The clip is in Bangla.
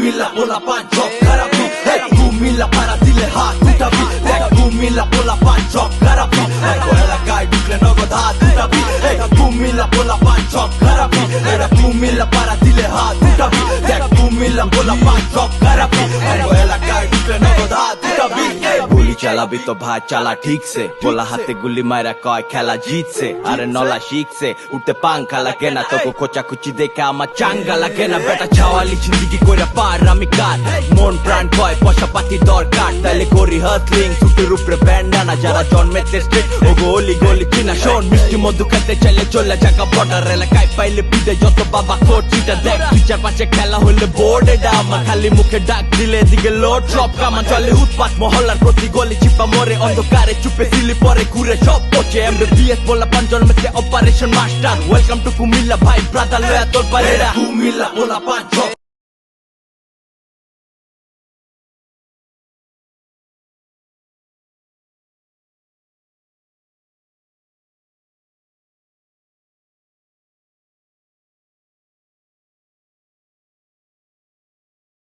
কুমিল্লা পোলা পান জব খারাপি এই কুমিল্লা পাড়া দিলে হাত উঠাবি দু কুমিল্লা পোলা পান জব খারাপি এক এলাকায় ঢুকলে নগদ হাত উঠাবি এই কুমিল্লা পোলা পান জব খারাপি দু কুমিল্লা পাড়া দিলে হাত উঠাবি দেখ কুমিল্লা পোলা পান জব খারাপি এক এলাকায় চালাবি তো ভাই চালা ঠিক সে বলা হাতে গুলি মারা কয়, খেলা জিতছে। আরে নলা শিখছে, উঠতে পাঙ্খা লাগে না। তোকে কোচা কুচি দেখে আমার চাঙ্গা লাগে না। বেটা ছাওয়ালি জিন্দিগি করে পার, আমি কার? মন প্রাণ কয়, পয়সা পাতি দরকার। তাইলে করি হাতলিং ছুটির উপরে ব্যান্ডানা যারা জন্মেতে স্ট্রিট ও গলি গলি কিনা। শোন, মিষ্টি মধু খেতে চাইলে চলে জায়গা বর্ডার এলাকায় পাইলে পিঠে যত বাবা কোট দেখ। বিচার পাশে খেলা হলে বোর্ডে ডামা খালি মুখে ডাক দিলে দিকে লোড সব কামান চলে, উৎপাত মহল্লার প্রতি গলি চিপা মরে অন্ধকারে চুপে দিলি পরে ঘুরে সব পচে এমবিবিএস বলা পান জন্মেতে operation master welcome to Comilla ভাই ব্রাদার লয়া তোর পারেরা কুমিল্লা বলা পান